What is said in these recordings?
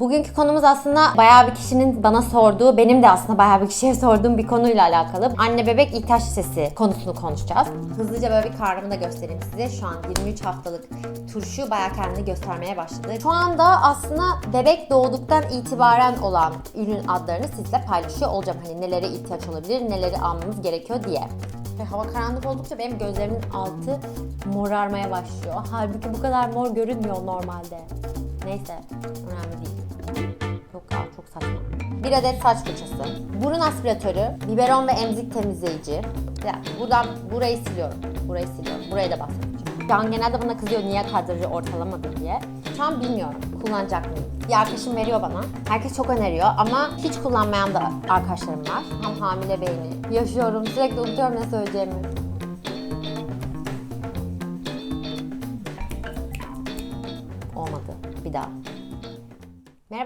Bugünkü konumuz aslında bayağı bir kişinin bana sorduğu, benim de aslında bayağı bir kişiye sorduğum bir konuyla alakalı. Anne bebek ihtiyaç listesi konusunu konuşacağız. Hızlıca böyle bir karnımı da göstereyim size. Şu an 23 haftalık turşu bayağı kendini göstermeye başladı. Şu anda aslında bebek doğduktan itibaren olan ürün adlarını sizle paylaşıyor olacağım. Hani nelere ihtiyaç olabilir, neleri almamız gerekiyor diye. Ve hava karanlık oldukça benim gözlerimin altı morarmaya başlıyor. Halbuki bu kadar mor görünmüyor normalde. Neyse, önemli değil. Yok ya çok saçma. Bir adet saç fırçası, burun aspiratörü, biberon ve emzik temizleyici. Ya, buradan burayı siliyorum. Burayı siliyorum. Burayı da bahsedeceğim. Can genelde bana kızıyor niye kadrajı ortalamadın diye. Şu an bilmiyorum kullanacak mıyım. Bir arkadaşım veriyor bana. Herkes çok öneriyor ama hiç kullanmayan da arkadaşlarım var. Tam hamile beyni. Yaşıyorum. Sürekli unutuyorum ne söyleyeceğimi.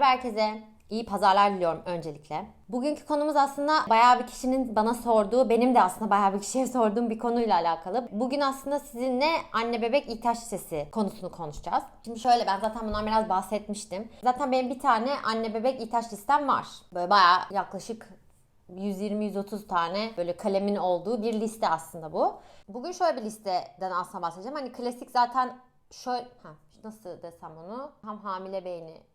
Merhaba herkese. İyi pazarlar diliyorum öncelikle. Bugünkü konumuz aslında bayağı bir kişinin bana sorduğu, benim de aslında bayağı bir kişiye sorduğum bir konuyla alakalı. Bugün aslında sizinle anne bebek ihtiyaç listesi konusunu konuşacağız. Şimdi şöyle ben zaten bundan biraz bahsetmiştim. Zaten benim bir tane anne bebek ihtiyaç listem var. Böyle bayağı yaklaşık 120-130 tane böyle kalemin olduğu bir liste aslında bu. Bugün şöyle bir listeden aslında bahsedeceğim. Hani klasik zaten şöyle... Ha, nasıl desem onu? Tam hamile beyni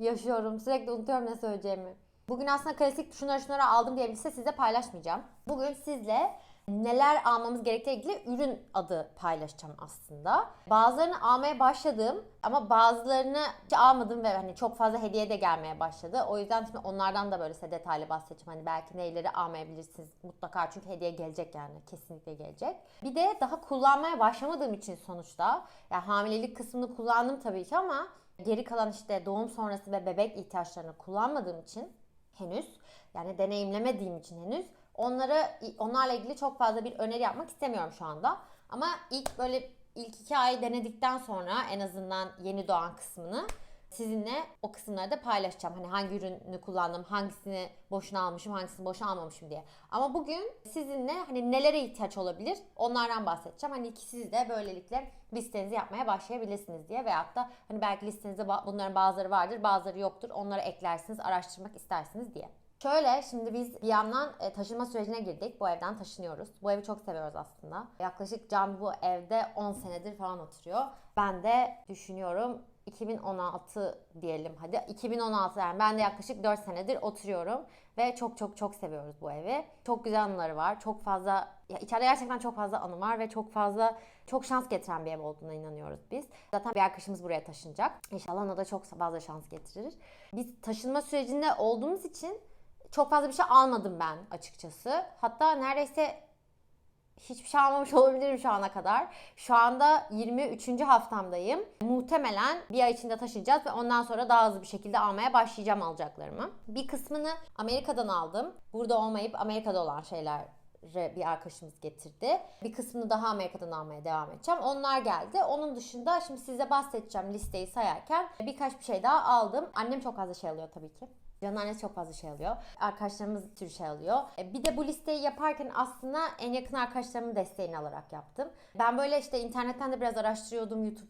yaşıyorum. Sürekli unutuyorum ne söyleyeceğimi. Bugün aslında klasik şunları şunları aldım diye bir liste size paylaşmayacağım. Bugün sizle neler almamız gerektiği ilgili ürün adı paylaşacağım aslında. Bazılarını almaya başladım ama bazılarını hiç almadım ve hani çok fazla hediye de gelmeye başladı. O yüzden şimdi onlardan da böyle size detaylı bahsedeceğim. Hani belki neyleri almayabilirsiniz mutlaka çünkü hediye gelecek yani kesinlikle gelecek. Bir de daha kullanmaya başlamadığım için sonuçta yani hamilelik kısmını kullandım tabii ki ama geri kalan işte doğum sonrası ve bebek ihtiyaçlarını kullanmadığım için henüz yani deneyimlemediğim için henüz onlara onlarla ilgili çok fazla bir öneri yapmak istemiyorum şu anda. Ama ilk böyle ilk iki ay denedikten sonra en azından yeni doğan kısmını sizinle o kısımları da paylaşacağım. Hani hangi ürünü kullandım, hangisini boşuna almışım, hangisini boşuna almamışım diye. Ama bugün sizinle hani nelere ihtiyaç olabilir onlardan bahsedeceğim. Hani siz de böylelikle listenizi yapmaya başlayabilirsiniz diye. Veyahut da hani belki listenizde bunların bazıları vardır, bazıları yoktur. Onları eklersiniz, araştırmak istersiniz diye. Şöyle şimdi biz bir yandan e, taşınma sürecine girdik. Bu evden taşınıyoruz. Bu evi çok seviyoruz aslında. Yaklaşık Can bu evde 10 senedir falan oturuyor. Ben de düşünüyorum 2016 diyelim hadi. 2016 yani ben de yaklaşık 4 senedir oturuyorum ve çok çok çok seviyoruz bu evi. Çok güzel anıları var. Çok fazla ya içeride gerçekten çok fazla anı var ve çok fazla çok şans getiren bir ev olduğuna inanıyoruz biz. Zaten bir arkadaşımız buraya taşınacak. İnşallah ona da çok fazla şans getirir. Biz taşınma sürecinde olduğumuz için çok fazla bir şey almadım ben açıkçası. Hatta neredeyse hiçbir şey almamış olabilirim şu ana kadar. Şu anda 23. haftamdayım. Muhtemelen bir ay içinde taşıyacağız ve ondan sonra daha hızlı bir şekilde almaya başlayacağım alacaklarımı. Bir kısmını Amerika'dan aldım. Burada olmayıp Amerika'da olan şeyler bir arkadaşımız getirdi. Bir kısmını daha Amerika'dan almaya devam edeceğim. Onlar geldi. Onun dışında şimdi size bahsedeceğim listeyi sayarken birkaç bir şey daha aldım. Annem çok fazla şey alıyor tabii ki. Annesi çok fazla şey alıyor. Arkadaşlarımız bir sürü şey alıyor. E, Bir de bu listeyi yaparken aslında en yakın arkadaşlarımın desteğini alarak yaptım. Ben böyle işte internetten de biraz araştırıyordum. YouTube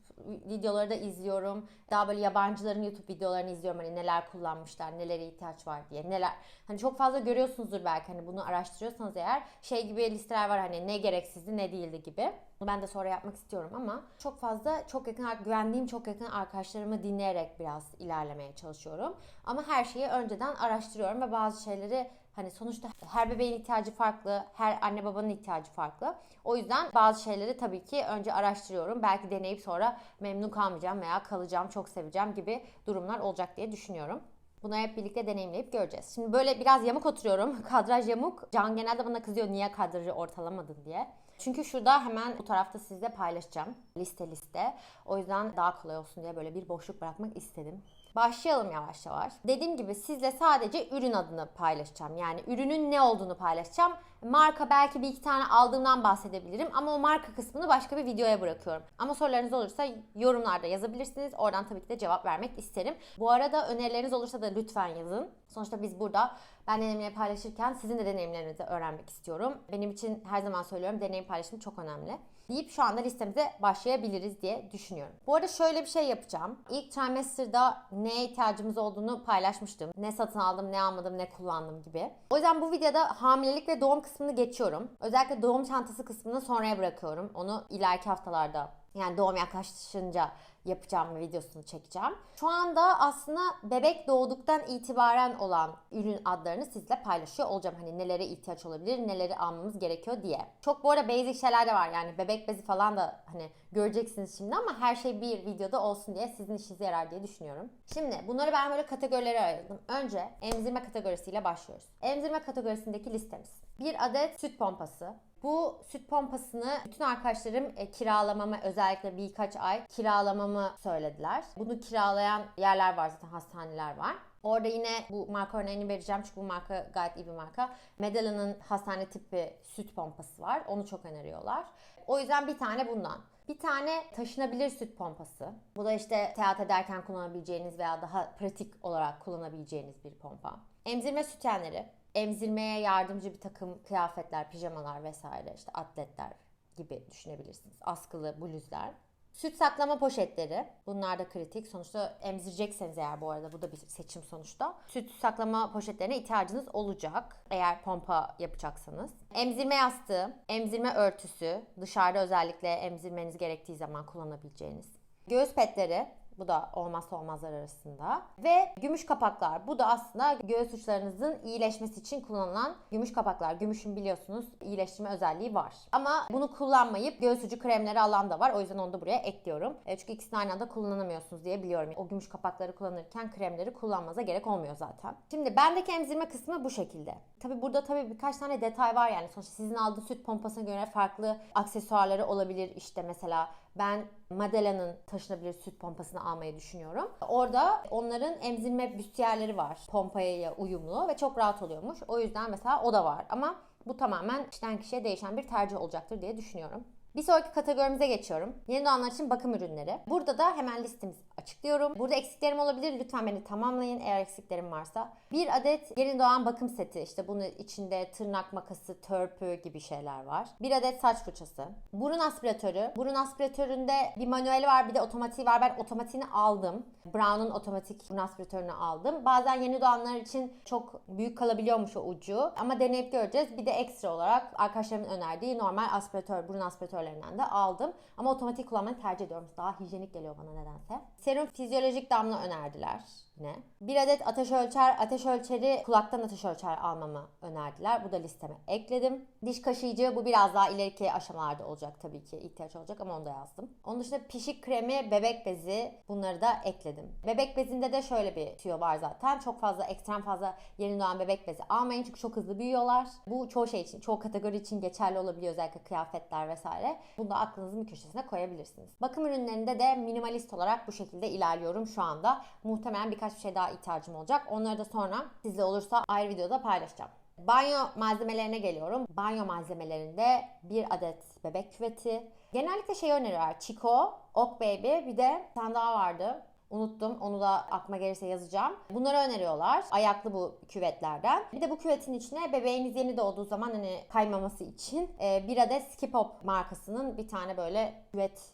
videoları da izliyorum. Daha böyle yabancıların YouTube videolarını izliyorum. Hani neler kullanmışlar, nelere ihtiyaç var diye. Neler hani çok fazla görüyorsunuzdur belki hani bunu araştırıyorsanız eğer şey gibi listeler var hani ne gereksizdi ne değildi gibi. Ben de sonra yapmak istiyorum ama çok fazla çok yakın güvendiğim çok yakın arkadaşlarımı dinleyerek biraz ilerlemeye çalışıyorum. Ama her şeyi önceden araştırıyorum ve bazı şeyleri hani sonuçta her bebeğin ihtiyacı farklı, her anne babanın ihtiyacı farklı. O yüzden bazı şeyleri tabii ki önce araştırıyorum. Belki deneyip sonra memnun kalmayacağım veya kalacağım, çok seveceğim gibi durumlar olacak diye düşünüyorum. Bunu hep birlikte deneyimleyip göreceğiz. Şimdi böyle biraz yamuk oturuyorum. Kadraj yamuk. Can genelde bana kızıyor niye kadrajı ortalamadın diye. Çünkü şurada hemen bu tarafta sizle paylaşacağım. Liste liste. O yüzden daha kolay olsun diye böyle bir boşluk bırakmak istedim. Başlayalım yavaş yavaş. Dediğim gibi sizle sadece ürün adını paylaşacağım. Yani ürünün ne olduğunu paylaşacağım. Marka belki bir iki tane aldığımdan bahsedebilirim ama o marka kısmını başka bir videoya bırakıyorum. Ama sorularınız olursa yorumlarda yazabilirsiniz. Oradan tabii ki de cevap vermek isterim. Bu arada önerileriniz olursa da lütfen yazın. Sonuçta biz burada ben deneyimleri paylaşırken sizin de deneyimlerinizi öğrenmek istiyorum. Benim için her zaman söylüyorum deneyim paylaşımı çok önemli. deyip şu anda listemize başlayabiliriz diye düşünüyorum. Bu arada şöyle bir şey yapacağım. İlk trimester'da neye ihtiyacımız olduğunu paylaşmıştım. Ne satın aldım, ne almadım, ne kullandım gibi. O yüzden bu videoda hamilelik ve doğum kısmını geçiyorum. Özellikle doğum çantası kısmını sonraya bırakıyorum. Onu ileriki haftalarda yani doğum yaklaşınca yapacağım ve videosunu çekeceğim. Şu anda aslında bebek doğduktan itibaren olan ürün adlarını sizle paylaşıyor olacağım. Hani nelere ihtiyaç olabilir, neleri almamız gerekiyor diye. Çok bu arada basic şeyler de var yani bebek bezi falan da hani göreceksiniz şimdi ama her şey bir videoda olsun diye sizin işinize yarar diye düşünüyorum. Şimdi bunları ben böyle kategorilere ayırdım. Önce emzirme kategorisiyle başlıyoruz. Emzirme kategorisindeki listemiz. Bir adet süt pompası, bu süt pompasını bütün arkadaşlarım e, kiralamamı özellikle birkaç ay kiralamamı söylediler. Bunu kiralayan yerler var zaten hastaneler var. Orada yine bu marka örneğini vereceğim çünkü bu marka gayet iyi bir marka. Medella'nın hastane tipi süt pompası var. Onu çok öneriyorlar. O yüzden bir tane bundan. Bir tane taşınabilir süt pompası. Bu da işte seyahat ederken kullanabileceğiniz veya daha pratik olarak kullanabileceğiniz bir pompa. Emzirme sütyenleri emzirmeye yardımcı bir takım kıyafetler, pijamalar vesaire işte atletler gibi düşünebilirsiniz. Askılı bluzlar. Süt saklama poşetleri. Bunlar da kritik. Sonuçta emzirecekseniz eğer bu arada bu da bir seçim sonuçta. Süt saklama poşetlerine ihtiyacınız olacak eğer pompa yapacaksanız. Emzirme yastığı, emzirme örtüsü. Dışarıda özellikle emzirmeniz gerektiği zaman kullanabileceğiniz. Göğüs petleri, bu da olmazsa olmazlar arasında. Ve gümüş kapaklar. Bu da aslında göğüs uçlarınızın iyileşmesi için kullanılan gümüş kapaklar. Gümüşün biliyorsunuz iyileştirme özelliği var. Ama bunu kullanmayıp göğüs ucu kremleri alan da var. O yüzden onu da buraya ekliyorum. E, çünkü ikisini aynı anda kullanamıyorsunuz diye biliyorum. O gümüş kapakları kullanırken kremleri kullanmanıza gerek olmuyor zaten. Şimdi bendeki emzirme kısmı bu şekilde. Tabi burada tabi birkaç tane detay var yani. Sonuçta sizin aldığınız süt pompasına göre farklı aksesuarları olabilir. İşte mesela ben Madela'nın taşınabilir süt pompasını almayı düşünüyorum. Orada onların emzirme büstiyerleri var. Pompaya uyumlu ve çok rahat oluyormuş. O yüzden mesela o da var. Ama bu tamamen kişiden kişiye değişen bir tercih olacaktır diye düşünüyorum. Bir sonraki kategorimize geçiyorum. Yeni doğanlar için bakım ürünleri. Burada da hemen listemizi açıklıyorum. Burada eksiklerim olabilir. Lütfen beni tamamlayın eğer eksiklerim varsa. Bir adet yeni doğan bakım seti. İşte bunun içinde tırnak makası, törpü gibi şeyler var. Bir adet saç fırçası. Burun aspiratörü. Burun aspiratöründe bir manueli var bir de otomatiği var. Ben otomatiğini aldım. Brown'un otomatik burun aspiratörünü aldım. Bazen yeni doğanlar için çok büyük kalabiliyormuş o ucu. Ama deneyip göreceğiz. Bir de ekstra olarak arkadaşlarımın önerdiği normal aspiratör, burun aspiratörlerinden de aldım. Ama otomatik kullanmayı tercih ediyorum. Daha hijyenik geliyor bana nedense. Serum fizyolojik damla önerdiler yine. Bir adet ateş ölçer, ateş ölçeri kulaktan ateş ölçer almamı önerdiler. Bu da listeme ekledim. Diş kaşıyıcı bu biraz daha ileriki aşamalarda olacak tabii ki ihtiyaç olacak ama onu da yazdım. Onun dışında pişik kremi, bebek bezi bunları da ekledim. Bebek bezinde de şöyle bir tüyo var zaten. Çok fazla ekstrem fazla yeni doğan bebek bezi almayın çünkü çok hızlı büyüyorlar. Bu çoğu şey için, çoğu kategori için geçerli olabiliyor özellikle kıyafetler vesaire. Bunu da aklınızın bir köşesine koyabilirsiniz. Bakım ürünlerinde de minimalist olarak bu şekilde ilerliyorum şu anda. Muhtemelen birkaç bir şey daha ihtiyacım olacak. Onları da sonra sizle olursa ayrı videoda paylaşacağım. Banyo malzemelerine geliyorum. Banyo malzemelerinde bir adet bebek küveti. Genellikle şey öneriyorlar. Chico, Ok Baby bir de bir tane daha vardı. Unuttum. Onu da aklıma gelirse yazacağım. Bunları öneriyorlar. Ayaklı bu küvetlerden. Bir de bu küvetin içine bebeğiniz yeni doğduğu zaman hani kaymaması için e, bir adet Skip Hop markasının bir tane böyle küvet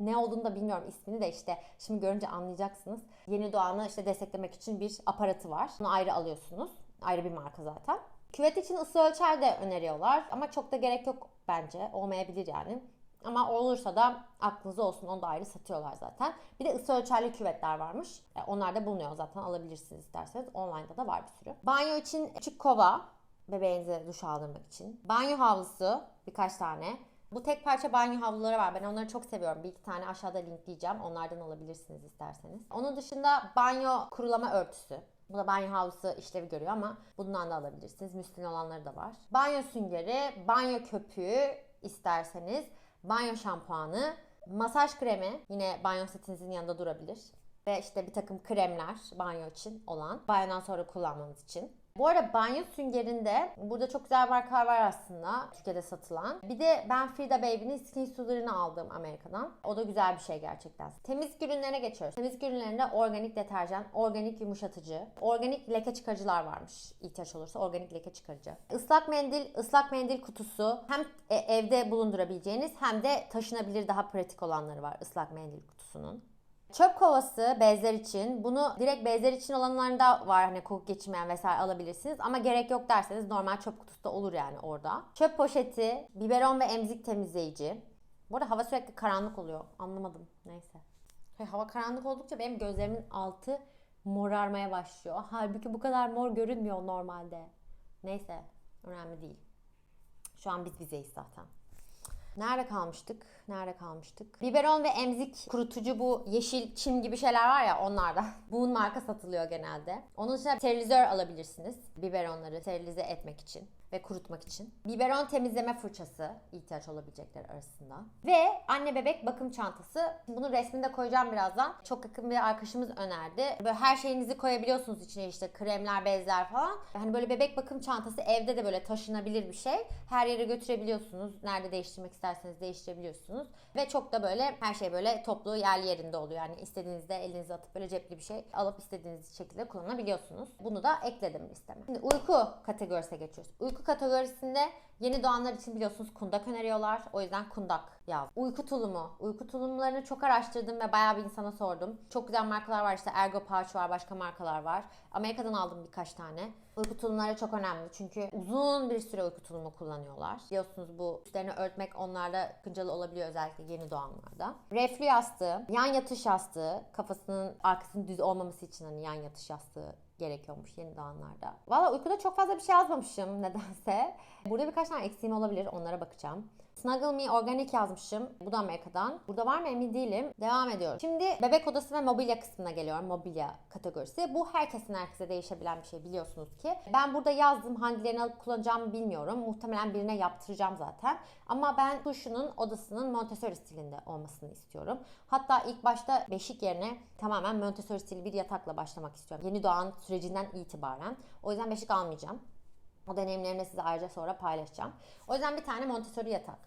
ne olduğunu da bilmiyorum ismini de işte şimdi görünce anlayacaksınız. Yeni doğanı işte desteklemek için bir aparatı var. Bunu ayrı alıyorsunuz. Ayrı bir marka zaten. Küvet için ısı ölçer de öneriyorlar ama çok da gerek yok bence. Olmayabilir yani. Ama olursa da aklınızda olsun onu da ayrı satıyorlar zaten. Bir de ısı ölçerli küvetler varmış. E, onlar da bulunuyor zaten alabilirsiniz isterseniz. Online'da da var bir sürü. Banyo için küçük kova bebeğinize duş aldırmak için. Banyo havlusu birkaç tane. Bu tek parça banyo havluları var. Ben onları çok seviyorum. Bir iki tane aşağıda linkleyeceğim. Onlardan alabilirsiniz isterseniz. Onun dışında banyo kurulama örtüsü. Bu da banyo havlusu işlevi görüyor ama bundan da alabilirsiniz. Müslin olanları da var. Banyo süngeri, banyo köpüğü isterseniz, banyo şampuanı, masaj kremi yine banyo setinizin yanında durabilir. Ve işte bir takım kremler banyo için olan, banyodan sonra kullanmanız için. Bu arada banyo süngerinde burada çok güzel markalar var aslında Türkiye'de satılan. Bir de ben Frida Baby'nin Skin Sularını aldım Amerika'dan. O da güzel bir şey gerçekten. Temizlik ürünlerine geçiyoruz. Temizlik ürünlerinde organik deterjan, organik yumuşatıcı, organik leke çıkarıcılar varmış ihtiyaç olursa. Organik leke çıkarıcı. Islak mendil, ıslak mendil kutusu hem e, evde bulundurabileceğiniz hem de taşınabilir daha pratik olanları var ıslak mendil kutusunun. Çöp kovası bezler için. Bunu direkt bezler için olanlarında var hani koku geçirmeyen vesaire alabilirsiniz. Ama gerek yok derseniz normal çöp kutusu da olur yani orada. Çöp poşeti, biberon ve emzik temizleyici. Bu arada hava sürekli karanlık oluyor. Anlamadım. Neyse. Hava karanlık oldukça benim gözlerimin altı morarmaya başlıyor. Halbuki bu kadar mor görünmüyor normalde. Neyse. Önemli değil. Şu an biz bizeyiz zaten. Nerede kalmıştık? Nerede kalmıştık? Biberon ve emzik kurutucu bu yeşil çim gibi şeyler var ya onlarda. Bunun marka satılıyor genelde. Onun dışında sterilizör alabilirsiniz. Biberonları sterilize etmek için ve kurutmak için. Biberon temizleme fırçası ihtiyaç olabilecekler arasında. Ve anne bebek bakım çantası. Bunun resmini de koyacağım birazdan. Çok yakın bir arkadaşımız önerdi. Böyle her şeyinizi koyabiliyorsunuz içine işte kremler, bezler falan. Hani böyle bebek bakım çantası evde de böyle taşınabilir bir şey. Her yere götürebiliyorsunuz. Nerede değiştirmek isterseniz değiştirebiliyorsunuz. Ve çok da böyle her şey böyle toplu yerli yerinde oluyor. Yani istediğinizde elinize atıp böyle cepli bir şey alıp istediğiniz şekilde kullanabiliyorsunuz. Bunu da ekledim listeme. Şimdi uyku kategorisine geçiyoruz. Uyku kategorisinde yeni doğanlar için biliyorsunuz kundak öneriyorlar. O yüzden kundak yaz. Uyku tulumu. Uyku tulumlarını çok araştırdım ve bayağı bir insana sordum. Çok güzel markalar var işte Ergo Pouch var, başka markalar var. Amerika'dan aldım birkaç tane. Uyku tulumları çok önemli çünkü uzun bir süre uyku tulumu kullanıyorlar. Biliyorsunuz bu üstlerini örtmek onlarda kıncalı olabiliyor özellikle yeni doğanlarda. Reflü yastığı, yan yatış yastığı, kafasının arkasının düz olmaması için hani yan yatış yastığı gerekiyormuş yeni doğanlarda. Valla uykuda çok fazla bir şey yazmamışım nedense. Burada birkaç tane eksiğim olabilir onlara bakacağım. Snuggle Me Organic yazmışım. Bu da Amerika'dan. Burada var mı emin değilim. Devam ediyorum. Şimdi bebek odası ve mobilya kısmına geliyorum. Mobilya kategorisi. Bu herkesin herkese değişebilen bir şey biliyorsunuz ki. Ben burada yazdım. Hangilerini alıp kullanacağımı bilmiyorum. Muhtemelen birine yaptıracağım zaten. Ama ben kuşunun odasının Montessori stilinde olmasını istiyorum. Hatta ilk başta beşik yerine tamamen Montessori stili bir yatakla başlamak istiyorum. Yeni doğan sürecinden itibaren. O yüzden beşik almayacağım. O deneyimlerimi de size ayrıca sonra paylaşacağım. O yüzden bir tane Montessori yatak.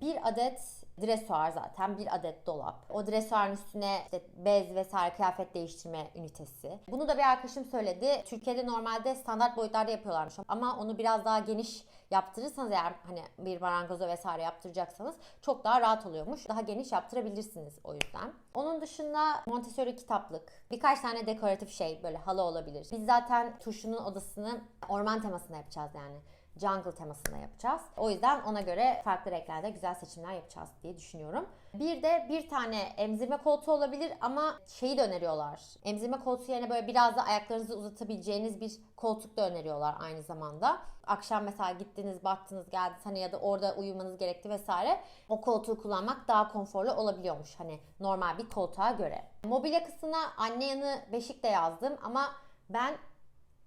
Bir adet dresuar zaten, bir adet dolap. O dresuarın üstüne işte bez vesaire kıyafet değiştirme ünitesi. Bunu da bir arkadaşım söyledi. Türkiye'de normalde standart boyutlarda yapıyorlarmış. Ama onu biraz daha geniş yaptırırsanız eğer hani bir marangoza vesaire yaptıracaksanız çok daha rahat oluyormuş. Daha geniş yaptırabilirsiniz o yüzden. Onun dışında Montessori kitaplık, birkaç tane dekoratif şey böyle halı olabilir. Biz zaten turşunun odasını orman temasında yapacağız yani jungle temasında yapacağız. O yüzden ona göre farklı renklerde güzel seçimler yapacağız diye düşünüyorum. Bir de bir tane emzirme koltuğu olabilir ama şeyi de öneriyorlar. Emzirme koltuğu yerine böyle biraz da ayaklarınızı uzatabileceğiniz bir koltuk da öneriyorlar aynı zamanda. Akşam mesela gittiniz, baktınız, geldiniz hani ya da orada uyumanız gerekti vesaire. O koltuğu kullanmak daha konforlu olabiliyormuş hani normal bir koltuğa göre. Mobilya kısmına anne yanı beşik de yazdım ama ben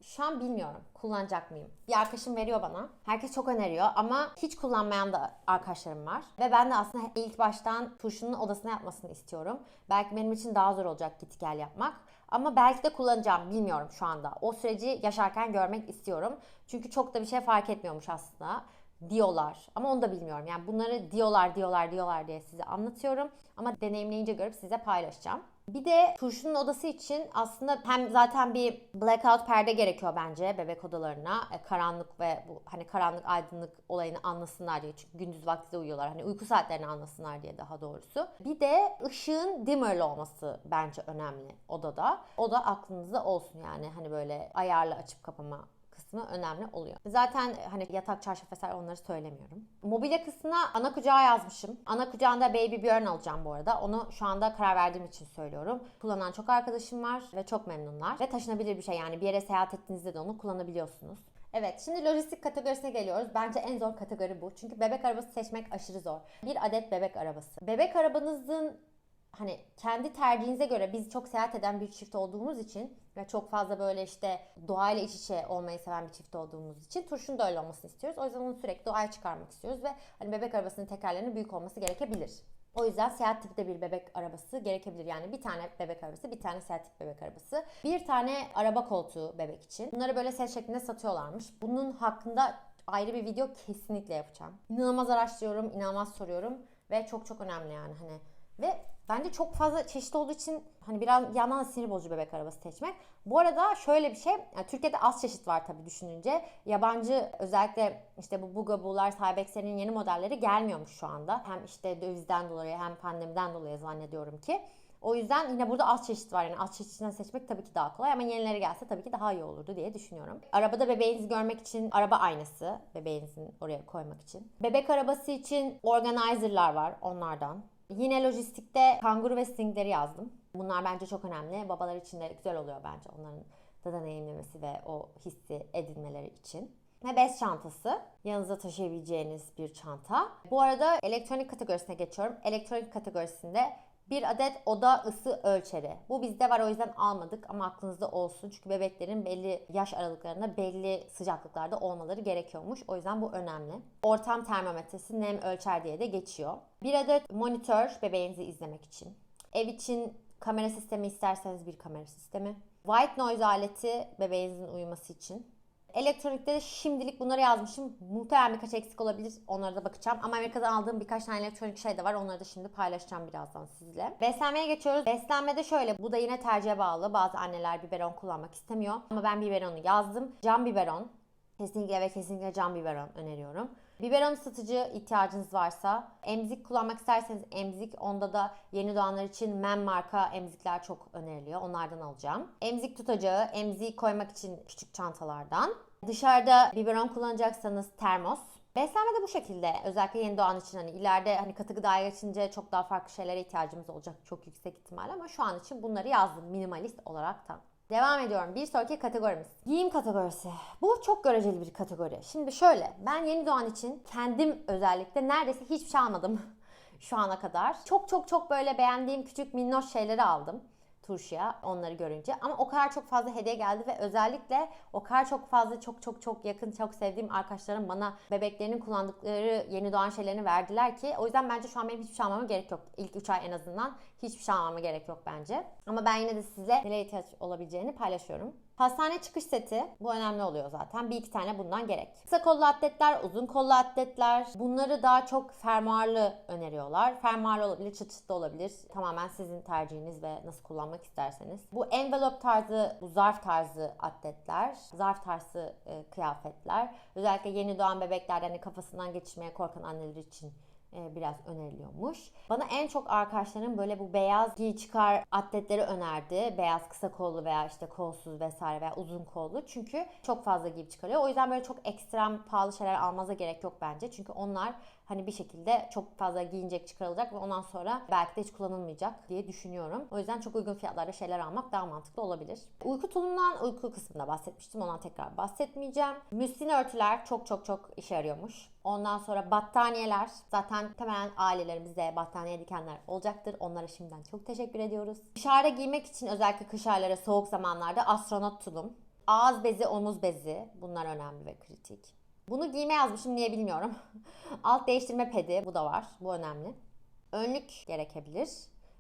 şu an bilmiyorum kullanacak mıyım. Bir arkadaşım veriyor bana. Herkes çok öneriyor ama hiç kullanmayan da arkadaşlarım var. Ve ben de aslında ilk baştan turşunun odasına yapmasını istiyorum. Belki benim için daha zor olacak git gel yapmak. Ama belki de kullanacağım bilmiyorum şu anda. O süreci yaşarken görmek istiyorum. Çünkü çok da bir şey fark etmiyormuş aslında diyorlar. Ama onu da bilmiyorum. Yani bunları diyorlar, diyorlar, diyorlar diye size anlatıyorum. Ama deneyimleyince görüp size paylaşacağım. Bir de turşunun odası için aslında hem zaten bir blackout perde gerekiyor bence bebek odalarına. E, karanlık ve bu hani karanlık aydınlık olayını anlasınlar diye. Çünkü gündüz vakti de uyuyorlar. Hani uyku saatlerini anlasınlar diye daha doğrusu. Bir de ışığın dimmerli olması bence önemli odada. O da aklınızda olsun yani hani böyle ayarlı açıp kapama kısmı önemli oluyor. Zaten hani yatak, çarşaf vesaire onları söylemiyorum. Mobilya kısmına ana kucağı yazmışım. Ana kucağında Baby Björn alacağım bu arada. Onu şu anda karar verdiğim için söylüyorum. Kullanan çok arkadaşım var ve çok memnunlar. Ve taşınabilir bir şey yani bir yere seyahat ettiğinizde de onu kullanabiliyorsunuz. Evet şimdi lojistik kategorisine geliyoruz. Bence en zor kategori bu. Çünkü bebek arabası seçmek aşırı zor. Bir adet bebek arabası. Bebek arabanızın hani kendi tercihinize göre biz çok seyahat eden bir çift olduğumuz için ve çok fazla böyle işte doğayla iç içe olmayı seven bir çift olduğumuz için turşunun da öyle olmasını istiyoruz. O yüzden onu sürekli doğaya çıkarmak istiyoruz ve hani bebek arabasının tekerlerinin büyük olması gerekebilir. O yüzden seyahat tipi de bir bebek arabası gerekebilir. Yani bir tane bebek arabası, bir tane seyahat tipi bebek arabası. Bir tane araba koltuğu bebek için. Bunları böyle set şeklinde satıyorlarmış. Bunun hakkında ayrı bir video kesinlikle yapacağım. İnanılmaz araştırıyorum, inanılmaz soruyorum ve çok çok önemli yani hani. Ve bence çok fazla çeşit olduğu için hani biraz bir yandan da sinir bozucu bebek arabası seçmek. Bu arada şöyle bir şey, yani Türkiye'de az çeşit var tabii düşününce. Yabancı özellikle işte bu Bugabu'lar, Cybex'lerin yeni modelleri gelmiyormuş şu anda. Hem işte dövizden dolayı hem pandemiden dolayı zannediyorum ki. O yüzden yine burada az çeşit var. Yani az çeşitinden seçmek tabii ki daha kolay ama yenileri gelse tabii ki daha iyi olurdu diye düşünüyorum. Arabada bebeğinizi görmek için araba aynası bebeğinizin oraya koymak için. Bebek arabası için organizer'lar var onlardan. Yine lojistikte kanguru ve stingleri yazdım. Bunlar bence çok önemli. Babalar için de güzel oluyor bence onların da deneyimlemesi ve o hissi edinmeleri için. Ve bez çantası. Yanınıza taşıyabileceğiniz bir çanta. Bu arada elektronik kategorisine geçiyorum. Elektronik kategorisinde bir adet oda ısı ölçeri. Bu bizde var o yüzden almadık ama aklınızda olsun. Çünkü bebeklerin belli yaş aralıklarında belli sıcaklıklarda olmaları gerekiyormuş. O yüzden bu önemli. Ortam termometresi nem ölçer diye de geçiyor. Bir adet monitör bebeğinizi izlemek için. Ev için kamera sistemi isterseniz bir kamera sistemi. White noise aleti bebeğinizin uyuması için. Elektronikte de şimdilik bunları yazmışım. Muhtemelen birkaç eksik olabilir. Onlara da bakacağım. Ama Amerika'dan aldığım birkaç tane elektronik şey de var. Onları da şimdi paylaşacağım birazdan sizle. Beslenmeye geçiyoruz. Beslenmede şöyle. Bu da yine tercihe bağlı. Bazı anneler biberon kullanmak istemiyor. Ama ben biberonu yazdım. Cam biberon. Kesinlikle ve kesinlikle cam biberon öneriyorum. Biberon ısıtıcı ihtiyacınız varsa, emzik kullanmak isterseniz emzik, onda da yeni doğanlar için Men marka emzikler çok öneriliyor. Onlardan alacağım. Emzik tutacağı, emziği koymak için küçük çantalardan. Dışarıda biberon kullanacaksanız termos. Beslenme de bu şekilde. Özellikle yeni doğan için hani ileride hani katı gıdaya geçince çok daha farklı şeylere ihtiyacımız olacak çok yüksek ihtimal ama şu an için bunları yazdım minimalist olaraktan. Devam ediyorum. Bir sonraki kategorimiz. Giyim kategorisi. Bu çok göreceli bir kategori. Şimdi şöyle. Ben yeni doğan için kendim özellikle neredeyse hiçbir şey almadım şu ana kadar. Çok çok çok böyle beğendiğim küçük minnoş şeyleri aldım turşuya onları görünce. Ama o kadar çok fazla hediye geldi ve özellikle o kadar çok fazla çok çok çok yakın çok sevdiğim arkadaşlarım bana bebeklerinin kullandıkları yeni doğan şeylerini verdiler ki o yüzden bence şu an benim hiçbir şey almama gerek yok. İlk 3 ay en azından hiçbir şey almama gerek yok bence. Ama ben yine de sizle nelere ihtiyaç olabileceğini paylaşıyorum. Hastane çıkış seti. Bu önemli oluyor zaten. Bir iki tane bundan gerek. Kısa kollu atletler, uzun kollu atletler. Bunları daha çok fermuarlı öneriyorlar. Fermuarlı olabilir, çıt çıtlı olabilir. Tamamen sizin tercihiniz ve nasıl kullanmak isterseniz. Bu envelope tarzı, bu zarf tarzı atletler, zarf tarzı e, kıyafetler. Özellikle yeni doğan bebekler hani kafasından geçirmeye korkan anneler için biraz öneriliyormuş. Bana en çok arkadaşlarım böyle bu beyaz giy çıkar atletleri önerdi. Beyaz kısa kollu veya işte kolsuz vesaire veya uzun kollu. Çünkü çok fazla giyip çıkarıyor. O yüzden böyle çok ekstrem pahalı şeyler almanıza gerek yok bence. Çünkü onlar hani bir şekilde çok fazla giyinecek çıkarılacak ve ondan sonra belki de hiç kullanılmayacak diye düşünüyorum. O yüzden çok uygun fiyatlarda şeyler almak daha mantıklı olabilir. Uyku tulumundan uyku kısmında bahsetmiştim. Ondan tekrar bahsetmeyeceğim. Müslin örtüler çok çok çok işe yarıyormuş. Ondan sonra battaniyeler. Zaten temelen ailelerimizde battaniye dikenler olacaktır. Onlara şimdiden çok teşekkür ediyoruz. Dışarıda giymek için özellikle kış ayları soğuk zamanlarda astronot tulum. Ağız bezi, omuz bezi. Bunlar önemli ve kritik. Bunu giyme yazmışım niye bilmiyorum. Alt değiştirme pedi bu da var. Bu önemli. Önlük gerekebilir.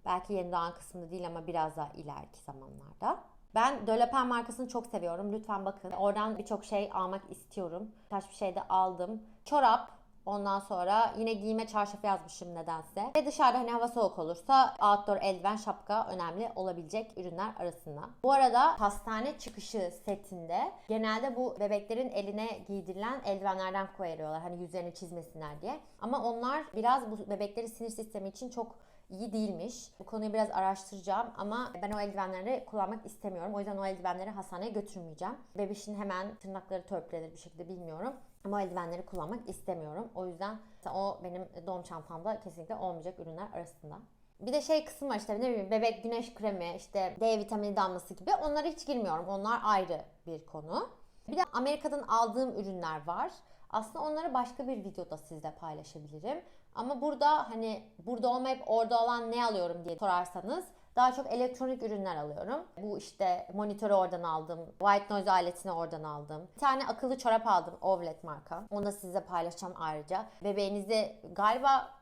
Belki yeni doğan kısmında değil ama biraz daha ileriki zamanlarda. Ben Dölepen markasını çok seviyorum. Lütfen bakın. Oradan birçok şey almak istiyorum. Kaç bir şey de aldım. Çorap, Ondan sonra yine giyme çarşafı yazmışım nedense. Ve dışarıda hani hava soğuk olursa outdoor eldiven, şapka önemli olabilecek ürünler arasında. Bu arada hastane çıkışı setinde genelde bu bebeklerin eline giydirilen eldivenlerden koyuyorlar. Hani yüzlerini çizmesinler diye. Ama onlar biraz bu bebekleri sinir sistemi için çok iyi değilmiş. Bu konuyu biraz araştıracağım ama ben o eldivenleri kullanmak istemiyorum. O yüzden o eldivenleri hastaneye götürmeyeceğim. Bebişin hemen tırnakları törpülenir bir şekilde bilmiyorum. Ama eldivenleri kullanmak istemiyorum. O yüzden o benim doğum çantamda kesinlikle olmayacak ürünler arasında. Bir de şey kısım var işte ne bileyim bebek güneş kremi, işte D vitamini damlası gibi. Onlara hiç girmiyorum. Onlar ayrı bir konu. Bir de Amerika'dan aldığım ürünler var. Aslında onları başka bir videoda sizle paylaşabilirim. Ama burada hani burada olmayıp orada olan ne alıyorum diye sorarsanız daha çok elektronik ürünler alıyorum. Bu işte monitörü oradan aldım. White noise aletini oradan aldım. Bir tane akıllı çorap aldım. Ovlet marka. Onu da size paylaşacağım ayrıca. Bebeğinizi galiba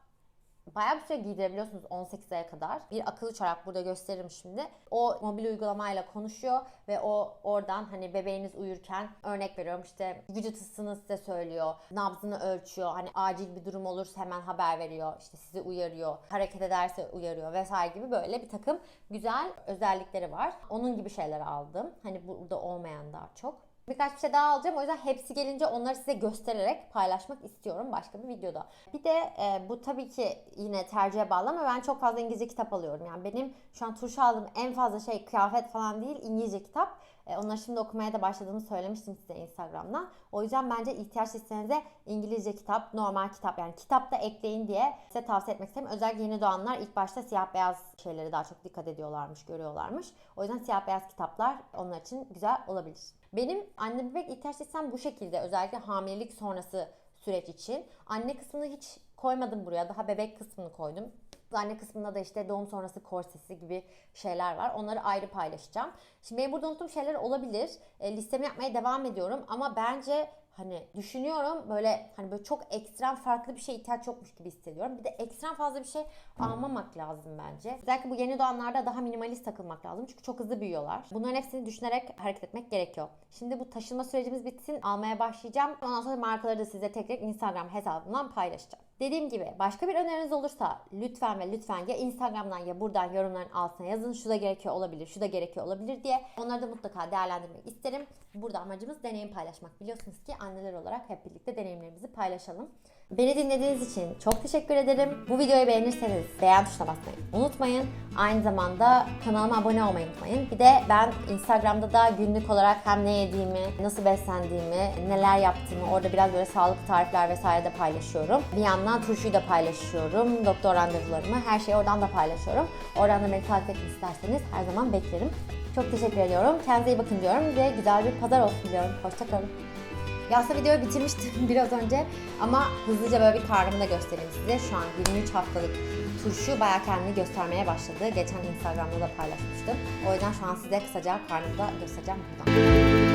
bayağı bir süre giydirebiliyorsunuz 18 aya kadar. Bir akıllı çorap burada gösteririm şimdi. O mobil uygulamayla konuşuyor ve o oradan hani bebeğiniz uyurken örnek veriyorum işte vücut ısısını size söylüyor. Nabzını ölçüyor. Hani acil bir durum olursa hemen haber veriyor. işte sizi uyarıyor. Hareket ederse uyarıyor vesaire gibi böyle bir takım güzel özellikleri var. Onun gibi şeyler aldım. Hani burada olmayan daha çok. Birkaç bir şey daha alacağım. O yüzden hepsi gelince onları size göstererek paylaşmak istiyorum başka bir videoda. Bir de e, bu tabii ki yine tercihe bağlı ama ben çok fazla İngilizce kitap alıyorum. Yani benim şu an turşu aldığım en fazla şey kıyafet falan değil İngilizce kitap. E, onları şimdi okumaya da başladığımı söylemiştim size Instagram'dan. O yüzden bence ihtiyaç listenize İngilizce kitap, normal kitap yani kitap da ekleyin diye size tavsiye etmek isterim. Özellikle yeni doğanlar ilk başta siyah beyaz şeyleri daha çok dikkat ediyorlarmış, görüyorlarmış. O yüzden siyah beyaz kitaplar onlar için güzel olabilir. Benim anne bebek ihtiyaç listem bu şekilde özellikle hamilelik sonrası süreç için. Anne kısmını hiç koymadım buraya. Daha bebek kısmını koydum. Anne kısmında da işte doğum sonrası korsesi gibi şeyler var. Onları ayrı paylaşacağım. Şimdi benim burada unuttuğum şeyler olabilir. E, listemi yapmaya devam ediyorum ama bence hani düşünüyorum böyle hani böyle çok ekstrem farklı bir şeye ihtiyaç yokmuş gibi hissediyorum. Bir de ekstrem fazla bir şey almamak lazım bence. Özellikle bu yeni doğanlarda daha minimalist takılmak lazım. Çünkü çok hızlı büyüyorlar. Bunların hepsini düşünerek hareket etmek gerekiyor. Şimdi bu taşınma sürecimiz bitsin. Almaya başlayacağım. Ondan sonra markaları da size tek tek Instagram hesabından paylaşacağım. Dediğim gibi başka bir öneriniz olursa lütfen ve lütfen ya Instagram'dan ya buradan yorumların altına yazın. Şu da gerekiyor olabilir, şu da gerekiyor olabilir diye. Onları da mutlaka değerlendirmek isterim. Burada amacımız deneyim paylaşmak. Biliyorsunuz ki anneler olarak hep birlikte deneyimlerimizi paylaşalım. Beni dinlediğiniz için çok teşekkür ederim. Bu videoyu beğenirseniz beğen tuşuna basmayı unutmayın. Aynı zamanda kanalıma abone olmayı unutmayın. Bir de ben Instagram'da da günlük olarak hem ne yediğimi, nasıl beslendiğimi, neler yaptığımı orada biraz böyle sağlıklı tarifler vesaire de paylaşıyorum. Bir yandan turşuyu da paylaşıyorum. Doktor randevularımı, her şeyi oradan da paylaşıyorum. Oradan da beni takip etmek isterseniz her zaman beklerim. Çok teşekkür ediyorum. Kendinize iyi bakın diyorum ve güzel bir pazar olsun diyorum. Hoşçakalın. Ya aslında videoyu bitirmiştim biraz önce ama hızlıca böyle bir karnımı da göstereyim size. Şu an 23 haftalık turşu bayağı kendini göstermeye başladı. Geçen Instagram'da da paylaşmıştım. O yüzden şu an size kısaca karnımı da göstereceğim buradan.